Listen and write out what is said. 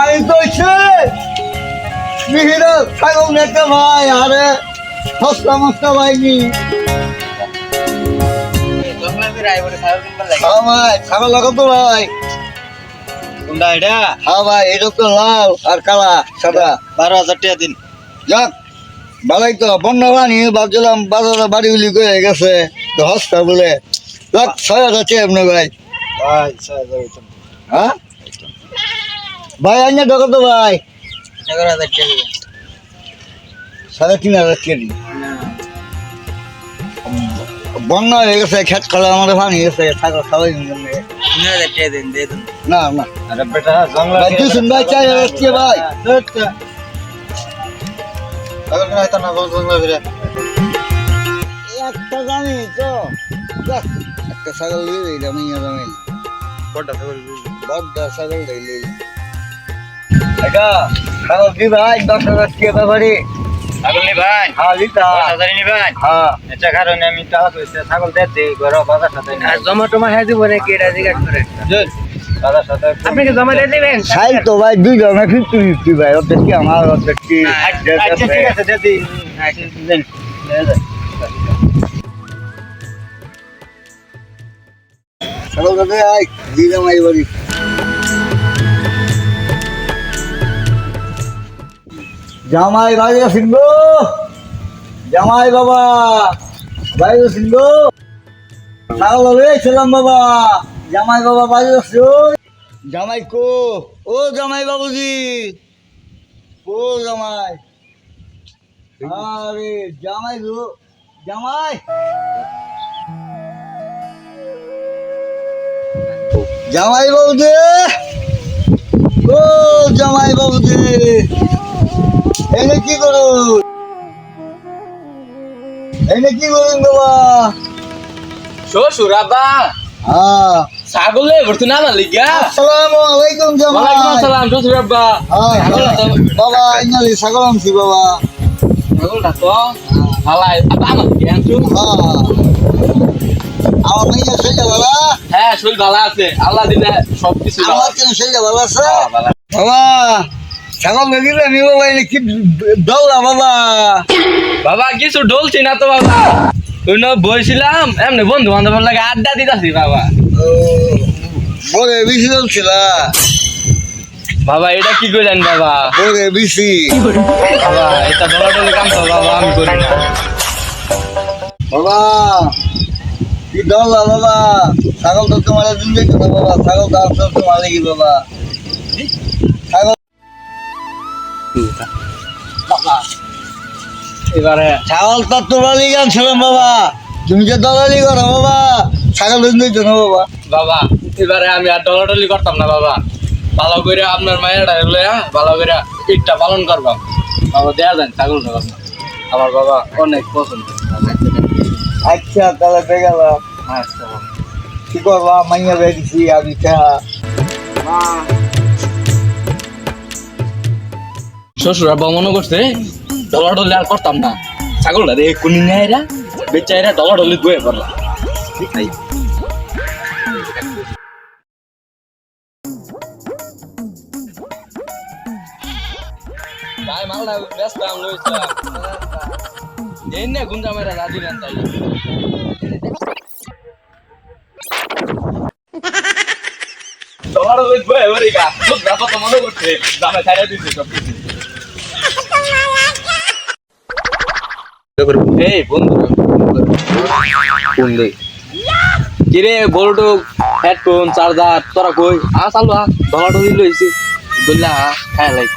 ভাই মিহিরা ভাই আরে সস্তা মস্তা ভাইনি হ্যাঁ ভাই ছাগল লাগাও তো ভাই। কোনটা এটা? হ্যাঁ ভাই এটা তো লাল আর কালা সাদা। বারো হাজার টাকা দিন। যাক ভালাই তো বন্যা বানি ভাবছিলাম বাজারে বাড়ি উলি করে গেছে হস্তা বলে। যাক ছয় হাজার চেয়ে আপনি ভাই। ভাই ছয় হাজার হ্যাঁ? ভাই আইনে ঢোকো তো ভাই। এগারো হাজার টাকা সাড়ে তিন হাজার কেজি। বন্যা হয়ে গেছে খেত খালে আমাদের পানি গেছে ছাগল খাওয়াই তিন হাজার টাকা দিন দিয়ে দিন। না না। আরে বেটা ভাই চার হাজার ভাই। ফিরে একটা জানি তো। যাক, একটা ছাগল দিয়ে জানি কটা বড্ড ছাগল দিলি এটা ছাগল দি ভাই দশ হাজার চেয়ে ব্যাপারে ছাগল নি ভাই? হ্যাঁ দিতা। দশ হাজার নি ভাই? হ্যাঁ। এটা কারণে আমি টাকা কইছে ছাগল দিয়ে দিই ঘর বাজার সাথে আর জমা টমা হ্যাঁ দিব নাকি এটা জিজ্ঞাসা করে? বাজার সাথে আপনি কি জমা দিয়ে দিবেন? সাইল তো ভাই দুই জনের ফিফটি ফিফটি ভাই অর্ধেক কি আমার অর্ধেক কি আচ্ছা ঠিক আছে দিয়ে দিই। দেন ছাগল কাছে আই দিলাম এই বাড়ি। জামাই বাড়ি সিংহ। জামাই বাবা বাড়ি সিংহ। ছাগল ছিলাম বাবা। জামাই বাবা আসছো জামাই কো? ও জামাই বাবুজি। ও জামাই? আরে, জামাই গো, জামাই। জামাই বাবুজি। ও জামাই বাবুজি। এনে কি করুন এনে কি করুন বাবা শ্বশুর আব্বা হ্যাঁ ছাগলে ভর্তি না আমার লিগা আসসালামু আলাইকুম জামাই ওয়ালাইকুম আসসালাম শ্বশুর আব্বা হ্যাঁ, হ্যাঁ। বাবা আইনালি ছাগল আনছি বাবা ছাগলটা তো ভালাই আব্বা আমার কি আনছো হ্যাঁ আমার মেয়ে সেটা বাবা হ্যাঁ শরীর ভালো আছে আল্লাহ দিলে সব কিছু ভালো আমার আছে কেন সেটা ভালো আছে হ্যাঁ, ভালো আছে। বাবা ছাগল দেখিলে আমি এনে কি দৌড়া বাবা? বাবা কিছু ডলছি না তো বাবা। কোন বইছিলাম এমনি বন্ধু বান্ধব লাগে আড্ডা দিতাছি বাবা। বড় বেশি চলছিল বাবা এটা কি করলেন বাবা? বড় বেশি। বাবা এটা ডলাডলি কাম তো বাবা আমি করি না। বাবা কি দৌড়া বাবা? ছাগল তো তোমার দিন দেখো বাবা ছাগল তো আসলে তোমার লাগি বাবা। ছাগল এবারে। ছাগল তো তোমার লিগে আনছিলাম বাবা। তুমি যে দলালি করো বাবা ছাগল দিন দেখো না বাবা। বাবা এবারে আমি আর ডলাডলি করতাম না বাবা। ভালো করে আপনার মায়ের লইয়া ভালো করে ঈদটা পালন করবাম। বাবা দেয়া যান ছাগলটা বাবা। আমার বাবা অনেক পছন্দ। আচ্ছা তাহলে পেয়ে গেলাম। আচ্ছা কি করবা? মাইয়া বেরিয়েছি আমি শ্বশুর আব্বা মনে করছে ডলাডলি আর করতাম না। ছাগলটা রে কুনি নেয়রা বেচাইরা ডলাডলি বয়ে পড়লাম ঠিক নাই গায়ে মালটা ব্যস্ত আমি লইছি। এই নে গুঞ্জা মেরা রাজি নেন তাই। ডলাডলি বয়ে পড়ি গা খুব ব্যাপার তো মনে করছে দামে ছাড়া দিচ্ছে সব কিছু এই বন্ধু কোনলে কিরে বলটো হেডফোন চার্জার তোরা কই? আ চালু আ ডলার ডলি লইছি বললা হ্যাঁ লাইক